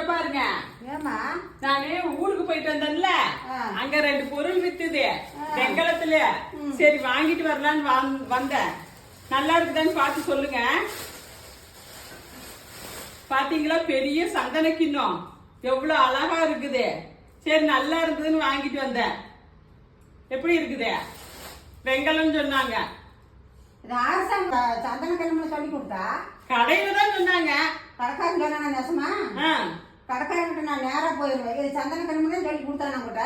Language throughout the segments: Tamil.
இங்க பாருங்க. ஏமா நானு ஊருக்கு போயிட்டு வந்தேன்ல. அங்க ரெண்டு பொருள் வித்துது. வெங்கலத்துல. சரி வாங்கிட்டு வரலான்னு வந்தேன். நல்லா இருக்குதான்னு பார்த்து சொல்லுங்க. பாத்தீங்களா? பெரிய சந்தன கிண்ணம். எவ்வளவு அழகா இருக்குது. சரி நல்லா இருக்குதுன்னு வாங்கிட்டு வந்தேன். எப்படி இருக்குது? வெங்கலம்னு சொன்னாங்க. சந்தன கிழமை சொல்லி கொடுத்தா? கடையில தான் சொன்னாங்க. கடைக்காரன் சொன்னா நெசமா? ஆ, கடைக்காரன்கிட்ட நான் நேரா போயிருவேன் இது சந்தன கிழமை தான் சொல்லி கொடுத்தா நான் கூட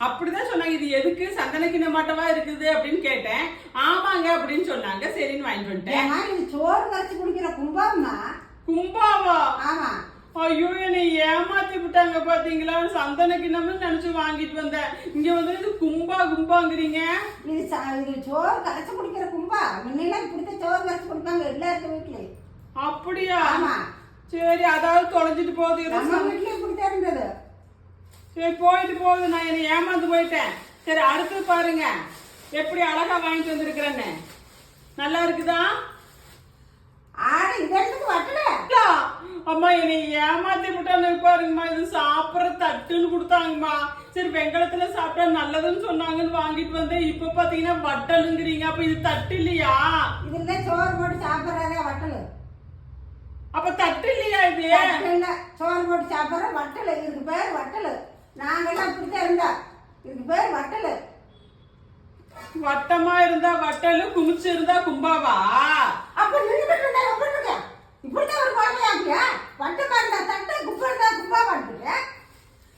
அப்படிதான் சொன்னாங்க. இது எதுக்கு சந்தன கிண்ணம் மாட்டவா இருக்குது அப்படின்னு கேட்டேன். ஆமாங்க அப்படின்னு சொன்னாங்க. சரின்னு வாங்கிட்டு வந்துட்டேன். ஏமா இது சோறு கரைச்சி குடிக்கிற கும்பாம்மா? கும்பாவா? ஆமா. ஐயோ என்னை ஏமாத்தி விட்டாங்க பாத்தீங்களா? சந்தன கிண்ணம்னு நினைச்சு வாங்கிட்டு வந்தேன். இங்க வந்து இது கும்பா கும்பாங்கிறீங்க? இது ச- இது சோறு கரைச்சி குடிக்கிற கும்பா? முன்னெல்லாம் இப்படித்தான் சோறு கரைச்சி குடிப்பாங்க எல்லாருக்கும் வீட்லயும். அப்படியா? ஆமா. சரி அதாவது தொலைஞ்சிட்டு போகுது நம்ம இப்படித்தான் இருந்தது சரி போயிட்டு போகுது நான் என்னை ஏமாந்து போயிட்டேன் சரி அடுத்து பாருங்க எப்படி அழகா வாங்கிட்டு வந்திருக்கிறேன்னு நல்லா இருக்குதா ஆனா இது எடுத்துட்டு வட்டல அக்கா, அம்மா என்னை ஏமாத்தி விட்டான்னு பாருங்கம்மா இது சாப்பிடுற தட்டுன்னு கொடுத்தாங்கம்மா சரி வெங்கலத்துல சாப்பிட்டா நல்லதுன்னு சொன்னாங்கன்னு வாங்கிட்டு வந்தேன் இப்ப பாத்தீங்கன்னா வட்டலுங்கிறீங்க அப்ப இது தட்டு இல்லையா இதுல சோறு போட்டு சாப்பிடுறதே வட்டலு அப்ப தட்டு இல்லையா இது இல்ல சோறு போட்டு சாப்பிடுற வட்டலு. இதுக்கு பேர் வட்டலு. நாங்கெல்லாம் இப்படித்தான் இருந்தோம் இதுக்கு பேர் வட்டலு. வட்டமா இருந்தா வட்டலு குமிச்சு இருந்தா கும்பாவா? அப்ப நின்றுட்டு இருந்தா எப்படி இருக்க? இப்படித்தான் ஒரு குழந்தையா வட்டமா இருந்தா தட்டு குப்பை இருந்தா வந்துட்டு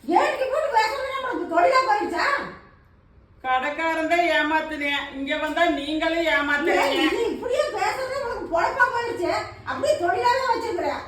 ஏழுக்கு போட்டு பேசுறது நம்மளுக்கு தொழிலா போயிடுச்சா கடைக்காரன் தான் ஏமாத்துனேன். இங்க வந்தா நீங்களும் ஏன் ஏமாத்துறீங்க. இப்படியே பொழப்பா போயிடுச்சு அப்படியே தொழிலாக வச்சிருக்கிறேன்